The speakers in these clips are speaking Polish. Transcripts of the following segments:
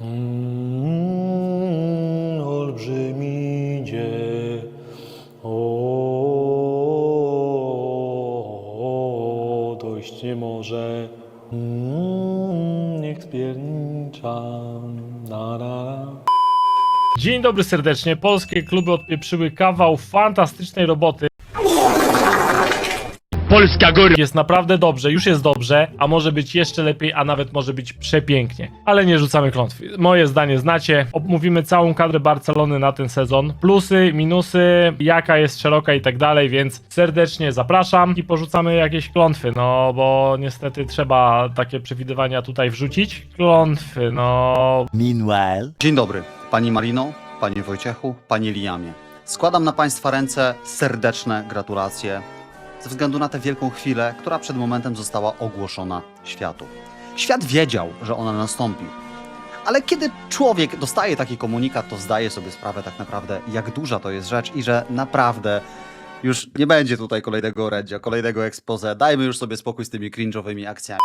Mm, olbrzymidzie. O, dojść nie może. Mm, niech na. Dzień dobry serdecznie. Polskie kluby odpieprzyły kawał fantastycznej roboty. Polska góra. Jest naprawdę dobrze, już jest dobrze, a może być jeszcze lepiej, a nawet może być przepięknie. Ale nie rzucamy klątwy. Moje zdanie znacie. Omówimy całą kadrę Barcelony na ten sezon. Plusy, minusy, jaka jest szeroka i tak dalej, więc serdecznie zapraszam i porzucamy jakieś klątwy, no bo niestety trzeba takie przewidywania tutaj wrzucić. Klątwy, no Meanwhile, Dzień dobry, pani Marino, panie Wojciechu, panie Liamie. Składam na państwa ręce serdeczne gratulacje ze względu na tę wielką chwilę, która przed momentem została ogłoszona światu. Świat wiedział, że ona nastąpi. Ale kiedy człowiek dostaje taki komunikat, to zdaje sobie sprawę tak naprawdę, jak duża to jest rzecz i że naprawdę już nie będzie tutaj kolejnego orędzia, kolejnego expose. Dajmy już sobie spokój z tymi cringe'owymi akcjami.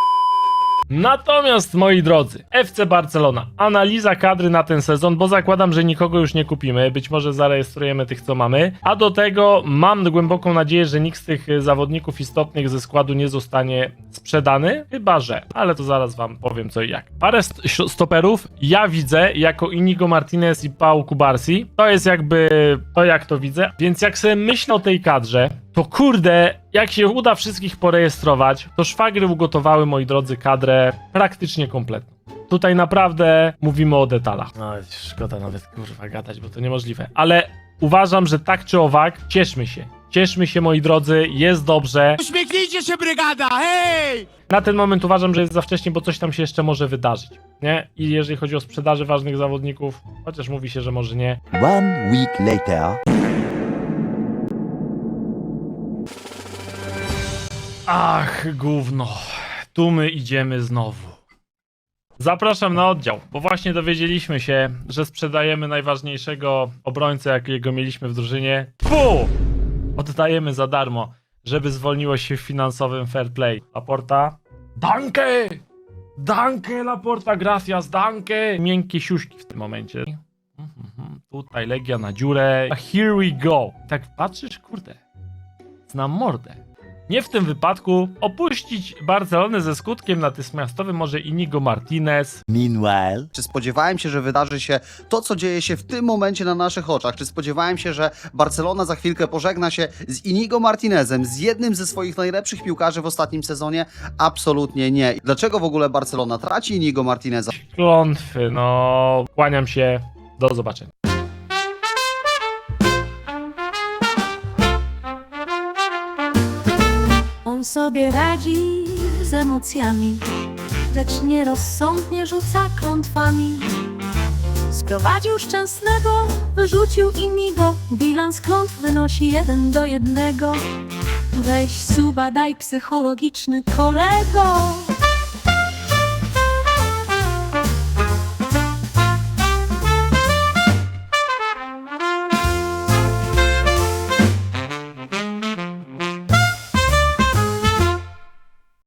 Natomiast, moi drodzy, FC Barcelona, analiza kadry na ten sezon, bo zakładam, że nikogo już nie kupimy, być może zarejestrujemy tych, co mamy, a do tego mam głęboką nadzieję, że nikt z tych y, zawodników istotnych ze składu nie zostanie sprzedany, chyba że, ale to zaraz wam powiem co i jak. Parę st- stoperów ja widzę jako Inigo Martinez i Pau Kubarsi, to jest jakby to, jak to widzę, więc jak sobie myślę o tej kadrze, to kurde, jak się uda wszystkich porejestrować, to szwagry ugotowały, moi drodzy, kadrę praktycznie kompletną. Tutaj naprawdę mówimy o detalach. No, szkoda nawet kurwa gadać, bo to niemożliwe. Ale uważam, że tak czy owak, cieszmy się. Cieszmy się, moi drodzy, jest dobrze. Uśmiechnijcie się, brygada, hej! Na ten moment uważam, że jest za wcześnie, bo coś tam się jeszcze może wydarzyć. Nie? I jeżeli chodzi o sprzedaży ważnych zawodników, chociaż mówi się, że może nie, one week later, Ach, gówno. Tu my idziemy znowu. Zapraszam na oddział, bo właśnie dowiedzieliśmy się, że sprzedajemy najważniejszego obrońcę, jakiego mieliśmy w drużynie. Fu! Oddajemy za darmo, żeby zwolniło się w finansowym fair play. Laporta. Danke! Danke, Laporta, gracias, danke! Miękkie siuśki w tym momencie. Mhm, Tutaj Legia na dziurę. A Here we go. Tak patrzysz, kurde. Znam mordę. Nie w tym wypadku. Opuścić Barcelonę ze skutkiem natychmiastowym może Inigo Martinez. meanwhile, Czy spodziewałem się, że wydarzy się to, co dzieje się w tym momencie na naszych oczach? Czy spodziewałem się, że Barcelona za chwilkę pożegna się z Inigo Martinezem, z jednym ze swoich najlepszych piłkarzy w ostatnim sezonie? Absolutnie nie. Dlaczego w ogóle Barcelona traci Inigo Martineza? Klątwy, no. Kłaniam się. Do zobaczenia. On sobie radzi z emocjami, lecz nierozsądnie rzuca klątwami. Sprowadził szczęsnego, wyrzucił imigo, bilans klątw wynosi jeden do jednego. Weź suba, daj psychologiczny kolego.